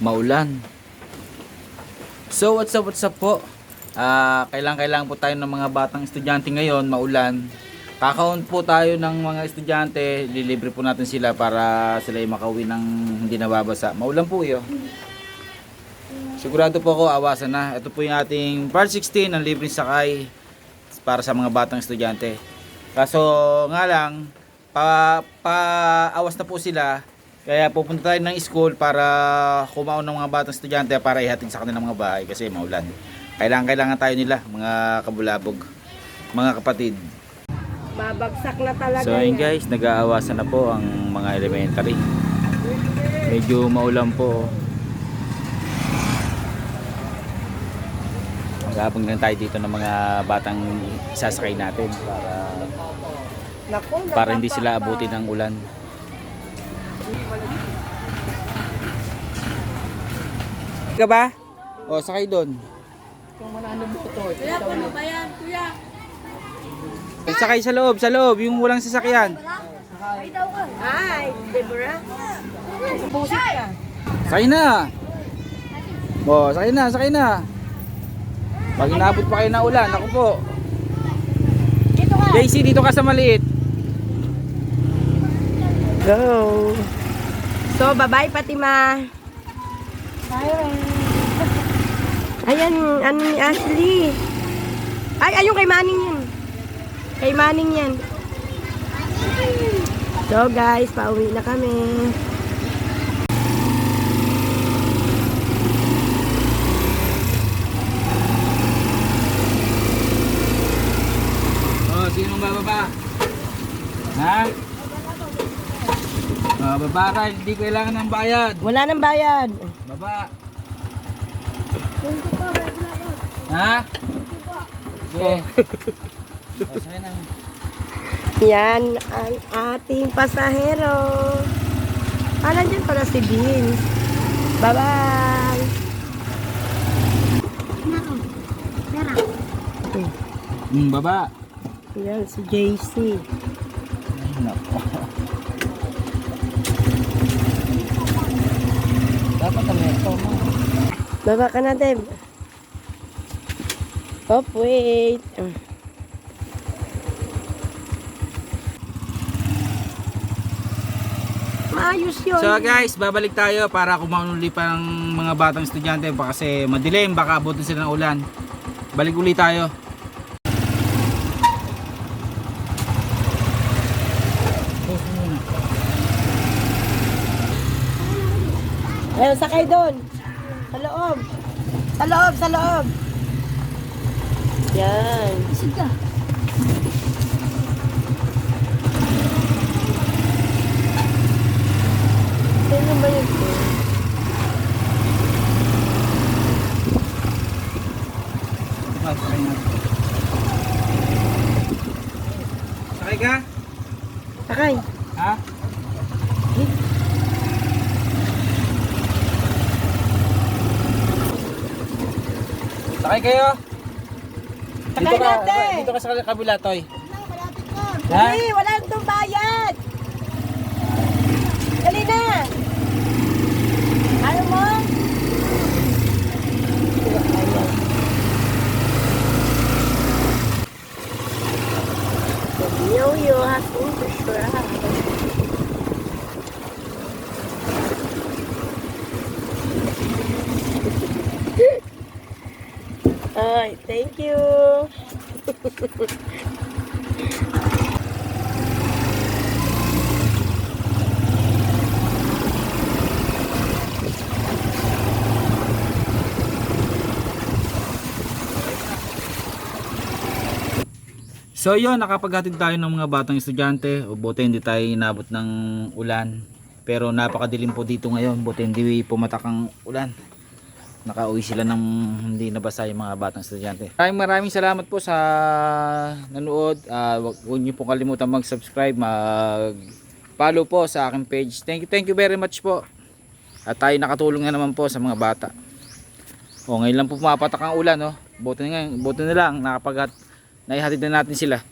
maulan. So what's up, what's up po? Ah, kailangan kailangan po tayo ng mga batang estudyante ngayon, maulan. Kakaon po tayo ng mga estudyante, lilibre po natin sila para sila ay makauwi ng hindi nababasa. Maulan po 'yo. Sigurado po ako awasan na. Ito po yung ating part 16 ng libreng sakay para sa mga batang estudyante. Kaso nga lang, pa, pa awas na po sila. Kaya pupunta tayo ng school para kumaon ng mga batang estudyante para ihatid sa kanilang mga bahay kasi maulan. Kailangan kailangan tayo nila, mga kabulabog, mga kapatid. Babagsak na talaga So ayun guys, nag-aawasan na po ang mga elementary. Medyo maulan po. Magabang lang tayo dito ng mga batang isasakay natin para Naku, para hindi sila abutin ng ulan. Ka ba? O, sakay doon. Kuya, puno ba yan, kuya? Sakay sa loob, sa loob, yung walang sasakyan. Ay, Deborah. Busit ka. Sakay na! O, sakay na, sakay na. Pag inabot pa kayo ng ulan, ako po. Dito ka. JC, dito ka sa maliit. Go. So, bye-bye, Fatima. Bye, Ayan, ano ni Ashley. Ay, ayun kay Manning yan. Kay Manning yan. So, guys, pauwi na kami. O, sinong bababa? Ha? O, baba ka, hindi kailangan ng bayad. Wala nang bayad. Baba. Ha? Sige. O, sakay na. Yan ang ating pasahero. Ah, nandyan pala si Vince. Bye-bye. Hmm, baba. Yan, si JC. Ay, nako. Baba ka na, Deb. Hop, wait. Maayos yun. So guys, babalik tayo para kumaon uli pa ng mga batang estudyante kasi madilim, baka abutin sila ng ulan. Balik uli tayo. Ayun, sakay doon. Sa loob. Sa loob, sa loob. Yan. Sige. Sino ba yun? Sakay ka? Sakay. Sakay kayo? Sakay natin. Dito ka sa kabila, Toy. Ha? Dali, wala nang bayad. Dali na. Ano mo? Yo-yo has Ay, thank you. So yun, nakapaghatid tayo ng mga batang estudyante. Buti hindi tayo inabot ng ulan. Pero napakadilim po dito ngayon. Buti hindi pumatak ang ulan. Nakauwi sila ng hindi nabasa yung mga batang estudyante. Maraming maraming salamat po sa nanood. Uh, wag, huwag niyo po kalimutan mag-subscribe, mag-follow po sa aking page. Thank you, thank you very much po. At tayo nakatulong na naman po sa mga bata. O ngayon lang po pumapatak ang ulan, no. Buti na, buti na lang nakapag naihatid na natin sila